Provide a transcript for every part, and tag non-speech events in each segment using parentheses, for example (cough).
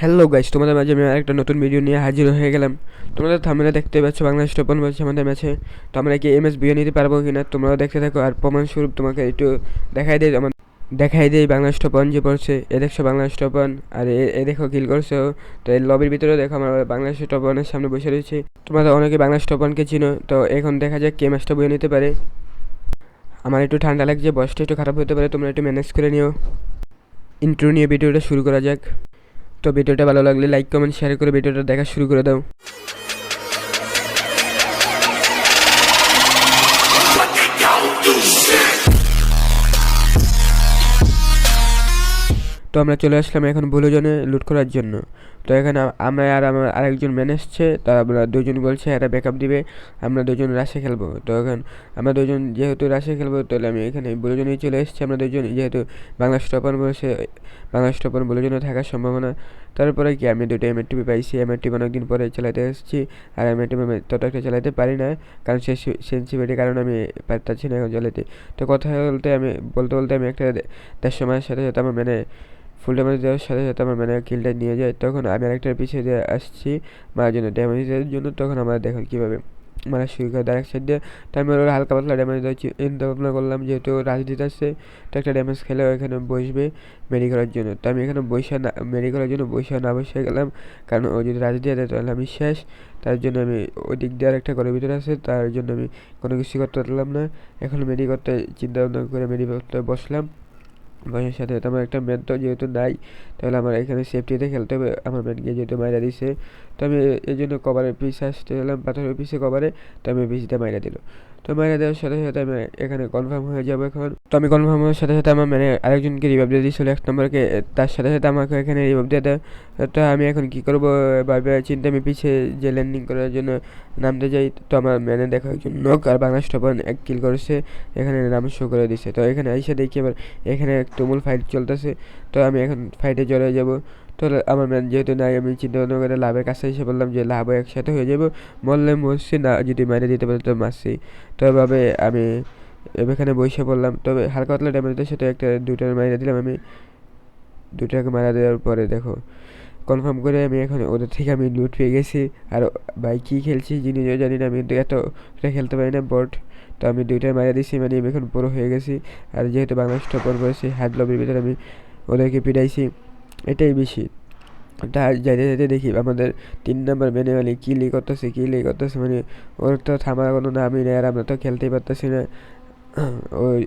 Hello guys তোমাদের মাঝে আমি একটা নতুন ভিডিও নিয়ে হাজির হয়ে গেলাম। তোমাদের থামলে দেখতে পাচ্ছ বাংলাদেশ টোপন বলছে আমাদের ম্যাচে তো আমরা কি এম এস বিয়ে নিতে পারব কিনা তোমরাও দেখতে থাকো। আর প্রমাণস্বরূপ তোমাকে একটু দেখাই দেয় আমার দেখাই দেয় বাংলাদেশ টোপন যে পড়ছে। এ দেখছ বাংলাদেশ টোপন আর এ- দেখো কিল করছ তো এই লবির ভিতরে দেখো আমরা বাংলাদেশ টোপনের সামনে বসে রয়েছে। তোমরা তো অনেকে বাংলাদেশ টোপনকে চিনো, তো এখন দেখা যাক কে ম্যাচটা বয়ে নিতে পারে। আমার একটু ঠান্ডা লাগছে বয়সটা একটু খারাপ হতে পারে, তোমরা একটু ম্যানেজ করে নিও। ইন্ট্রো নিয়ে ভিডিওটা শুরু করা যাক। তো ভিডিওটা ভালো লাগলে লাইক কমেন্ট শেয়ার করে ভিডিওটা দেখা শুরু করে দাও। তো আমরা চলে আসলাম এখন ভুলোজনে লুট করার জন্য। তো এখানে আমরা আর আমার আরেকজন ম্যান এসছে তা আমরা দুজন বলছে এরা ব্যাকআপ দিবে, আমরা দুজন রাশে খেলব। তো এখন আমরা দুজন যেহেতু রাশে খেলব, তাহলে আমি এখানে ভুলোজনেই চলে এসেছি। আমরা দুজন, যেহেতু বাংলা স্টপার বসে, বাংলা স্টপার ভুলোজনে থাকার সম্ভাবনা। তারপরে কি, আমি দুটো এমএর টিভি পাইছি। এমএর টিভি অনেকদিন পরে চালাতে এসেছি। আর এমএর টিভি তত একটা চালাতে পারি না, কারণ সে সেন্সিভিটির কারণে আমি পারতাছি না এখন চালাতে। তো কথা বলতে আমি, বলতে বলতে আমি একটা দেড়শো মাসের সাথে সাথে আমার মানে ফুল ড্যামেজ দেওয়ার সাথে সাথে আমার মানে কিলটা নিয়ে যায়। তখন আমি আরেকটার পিছিয়ে দিয়ে আসছি মারার জন্য ড্যামেজের জন্য। তখন আমরা দেখো কীভাবে মারা শুরু করে এক সাইড দিয়ে। তো আমি ওর হালকা পাতলা ড্যামেজ দেওয়ার চিন্তা ভাবনা করলাম, যেহেতু রাজনীতি আসছে তো একটা ড্যামেজ খেলে এখানে বসবে মেরি করার জন্য। তো আমি এখানে বৈশা না মেরি করার জন্য বৈশা না বসে গেলাম। কারণ ও যদি রাজনীতি দেয় তাহলে আমি শেষ। তার জন্য আমি ওই দিক দিয়ে আরেকটা ঘরের ভিতরে আছে, তার জন্য আমি কোনো কিছু করতে পারলাম না। এখন মেরি করতে, চিন্তা ভাবনা করে মেরি করতে বসলাম। বয়সের সাথে। সাথে আমার একটা ম্যান তো যেহেতু নাই, তাহলে আমার এখানে সেফটিতে খেলতে হবে। আমার গিয়ে যেহেতু মাইরা দিছে, তো আমি এই জন্য কভারের পিস আসতে এলাম পাথরের পিসে কভারে তো আমি পিসিতে মাইরা দিল। তো মাইরা দেওয়ার সাথে সাথে আমি এখানে কনফার্ম হয়ে যাব এখন। তো আমি কনফার্ম হওয়ার সাথে সাথে আমার মানে আরেকজনকে রিভাব দিয়ে দিয়েছিল এক নম্বরকে, তার সাথে সাথে আমাকে এখানে রিভাব দিয়ে দেয়। তো আমি এখন কী করব? ভাবে চিন্তা আমি পিছিয়ে যে ল্যান্ডিং করার জন্য নামতে যাই। তো আমার ম্যানে দেখা একজন নক আর বাংলা স্টপার এক কিল করেছে, এখানে নাম শো করে দিছে। তো এখানে আইসা দেখি আবার এখানে তুমুল ফাইট চলতেছে। তো আমি এখন ফাইটে জড়ে যাব। তো আমার ম্যান যেহেতু নাই, আমি চিন্তা ভাবনা করে লাভের কাছে এসে বললাম যে লাভও একসাথে হয়ে যাব। মরলে মরছি না, যদি মাইনে দিতে পারি তো মারছি। তো এভাবে আমি এখানে বসে পড়লাম। তবে হালকা পাতলা ড্যামেজের সাথে একটা দুটার মাইনে দিলাম আমি। দুটাকে মারা দেওয়ার পরে দেখো কনফার্ম করে আমি এখন ওদের থেকে আমি লুট পেয়ে গেছি। আর ভাই কী খেলছি জিনিসও জানি না, আমি কিন্তু এত এটা খেলতে পারি না বট তো আমি দুইটাই মারা দিয়েছি মানে আমি এখন পুরো হয়ে গেছি। আর যেহেতু বাংলা স্টপার করেছি হাত লবির ভিতরে আমি ওদেরকে পিটাইছি। এটাই বেশি। যাইতে যাইতে দেখি আমাদের তিন নম্বর মেনে মানে লিগ করতেছে, কী লিগ করতেছে মানে ওর তো থামার কোনো নামই নেই আর আমরা তো খেলতেই পারতেছি না। (clears throat) ওই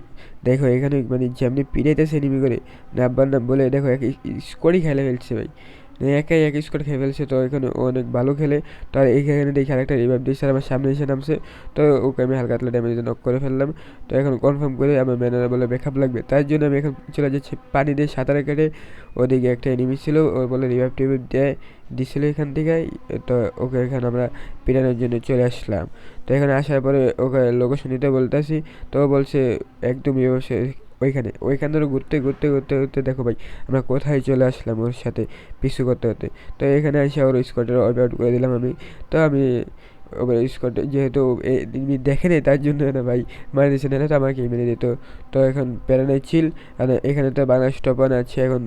দেখো এখানে মানে যেমনি পিড়াইতেছে নিমি করে নাব্বার নাম বলে দেখো এক স্কোরই খেলে ফেলছে ভাই। একাই এক স্কোর খেয়ে ফেলছে, তো এখানে অনেক ভালো খেলে। তো আর এইখানে দেখি আরেকটা রিভাইভ আর আমার সামনে এসে নামছে। তো ওকে আমি হালকা হাতলা ড্যামেজ নক করে ফেললাম। তো এখন কনফার্ম করে আমার ম্যানেজার বলে ব্যাকআপ লাগবে। তার জন্য আমি এখন চলে যাচ্ছি পানি দিয়ে সাঁতারে কেটে। ওদিকে একটা এনিমি ছিল, ও বলে রিভাইভ টিভাইভ দেয় দিছিল এখান থেকে তো ওকে এখানে আমরা পিটানোর জন্য চলে আসলাম। তো এখানে আসার পরে ওকে লোকেশন দিতে বলতেছি। তো বলছে, একদম সে ওইখানে, ওইখান ধরে ঘুরতে ঘুরতে ঘুরতে ঘুরতে দেখো ভাই, আমরা কোথায় চলে আসলাম ওর সাথে পিছু করতে করতে। তো এখানে এসে ওর স্কোয়াডের অল আউট করে দিলাম আমি। তো আমি ওর স্কোয়াড যেহেতু দেখে নেই, তার জন্য না ভাই মারা দিচ্ছে না তো আমাকে মেরে দিত। তো এখন প্যারানাই চিল, আর এখানে তো বাংলা স্টপান আছে, এখন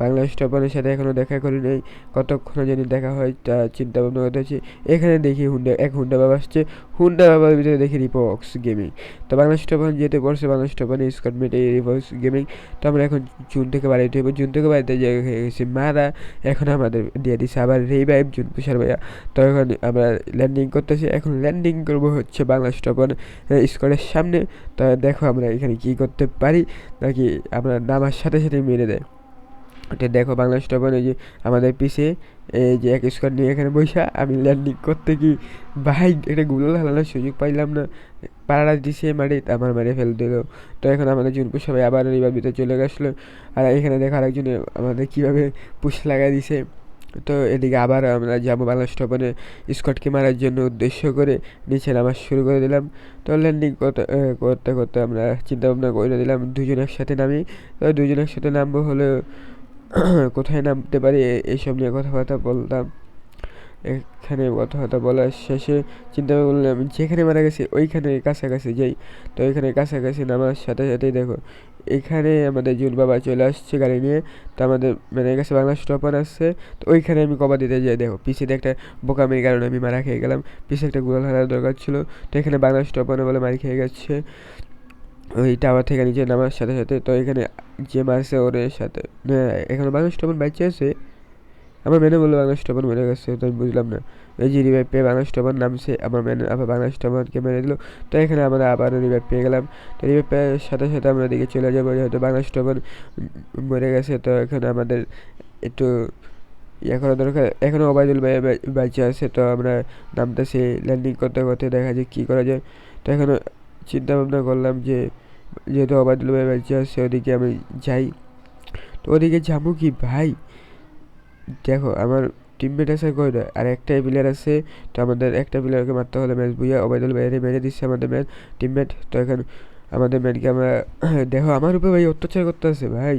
বাংলা স্টপানের সাথে এখনও দেখা করি নেই। কতক্ষণ জানি দেখা হয়, তা চিন্তা ভাবনা করতে হচ্ছে। এখানে দেখি হুন্ডা, এক হুন্ডা বাবা আসছে হুন্ডা বাবার ভিতরে দেখি রিপক্স গেমিং তো বাংলা স্টপান যেতে পড়ছে বাংলা স্টপানে স্কট মেটে রিপক্স গেমিং তো আমরা এখন জুন থেকে বাড়িতে হইব জুন থেকে বাড়িতে যে হয়ে গেছি মারা এখন আমাদের দিয়ে দিছে আবার রিভাইভ জুন তুষার ভাইয়া। তো এখন আমরা ল্যান্ডিং করতেছি। এখন ল্যান্ডিং করব হচ্ছে বাংলা স্টপান স্কোয়াডের সামনে। তো দেখো আমরা এখানে কী করতে পারি, নাকি আমরা নামার সাথে সাথে মেরে দেয়। এটা দেখো বাংলা স্টপার ওই যে আমাদের পিছে, এই যে এক স্কোয়াড নিয়ে এখানে বৈশা আমি ল্যান্ডিং করতে কি ভাই এটা গুলো হালানোর সুযোগ পাইলাম না। পাড়াটা দিছে মারি, আমার মারে ফেল দিল। তো এখন আমাদের জুনপুর সবাই আবার এবার ভিতরে চলে গেছিল আর এখানে দেখো আরেকজন আমাদের কীভাবে পুশ লাগাই দিছে। তো এদিকে আবার আমরা যাব বাংলা স্টপারে স্কটকে মারার জন্য উদ্দেশ্য করে, নিচে নামার শুরু করে দিলাম। তো ল্যান্ডিং করতে করতে করতে আমরা চিন্তা ভাবনা করে দিলাম, দুজন একসাথে নামি। তো দুজন একসাথে নামবো হলে কোথায় নামতে পারি? এইসব নিয়ে কথাবার্তা বলতাম। এখানে কথাবার্তা বলার শেষে চিন্তা করে বললাম, যেখানে মারা গেছি, ওইখানে কাছাকাছি যাই। তো ওইখানে কাছাকাছি নামার সাথে সাথেই দেখো, এখানে আমাদের জুন বাবা চলে আসছে গাড়ি নিয়ে। তো আমাদের মানে কাছে বাংলা স্টপার আসছে। তো ওইখানে আমি কবা দিতে যাই। দেখো পিছিয়ে একটা বোকামির কারণে আমি মারা খেয়ে গেলাম। পিছিয়ে একটা গোল হারার দরকার ছিল। তো এখানে বাংলা স্টপার বলে মারি খেয়ে গেছে। ওই টাওয়ার থেকে নিচে নামার সাথে সাথে তো এখানে যে মারছে ওর সাথে না, এখানে বাংলা স্টপার বাইচে আছে। আমার মেনে বলল বাংলা স্টপার মেরে গেছে তো আমি বুঝলাম না। এই যে রিভাইভ পেয়ে বাংলা স্টপার নামছে আমার মেনে আবার বাংলা স্টপারকে মেরে দিল। তো এখানে আমরা আবার রিভাইভ পেয়ে গেলাম। তো রিভাইভ পেয়ে সাথে সাথে আমরা দিকে চলে যাব যেহেতু বাংলা স্টপার মরে গেছে তো এখানে আমাদের একটু ইয়ে করা দরকার। এখনও ওবায়দুল ভাই বাইচে আছে তো আমরা নামতেছি। ল্যান্ডিং করতে করতে দেখা যায় কী করা যায়। তো এখনও চিন্তা ভাবনা করলাম যে যেহেতু ওবায়দুল ভাই বাইচে আছে ওদিকে আমি যাই। তো ওদিকে যাব কি ভাই? দেখো, আমার টিমমেট আছে কয়টা? আর একটাই প্লেয়ার আছে, তো আমাদের একটা প্লেয়ারকে মারতে হলে ম্যাচ বুঝিয়া ওবায়দুল ভাইয়ের মেরে দিচ্ছে আমাদের ম্যান টিমমেট তো এখন আমাদের ম্যানকে আমরা (coughs) দেখো, আমার উপরে ভাই অত্যাচার করতে আছে ভাই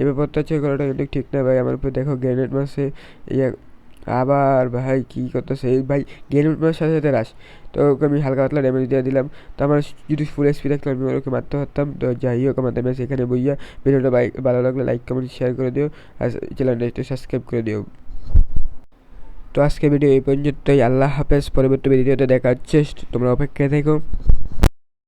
এভাবে অত্যাচার করাটা কিন্তু ঠিক না ভাই। আমার উপরে দেখো গ্রেনেড মারছে। ইয়ে আবার ভাই কী করতেছে? সেই ভাই গেম সাথে সাথে রাস। তো ওকে আমি হালকা পাতলা ড্যামেজ দিয়ে দিলাম। তো আমার যদি ফুল স্পিড থাকলে আমি ওকে মারতে পারতাম। তো যাই হোক, আমাদের ম্যাচ এখানে বইয়া। ভিডিওটা ভালো লাগলে লাইক কমেন্ট শেয়ার করে দিও। আর চ্যানেলটা একটু সাবস্ক্রাইব করে দিও। তো আজকে ভিডিও এই পর্যন্তই। আল্লাহ হাফেজ। পরবর্তী ভিডিওতে দেখা হচ্ছে। তোমরা অপেক্ষায় থেকো।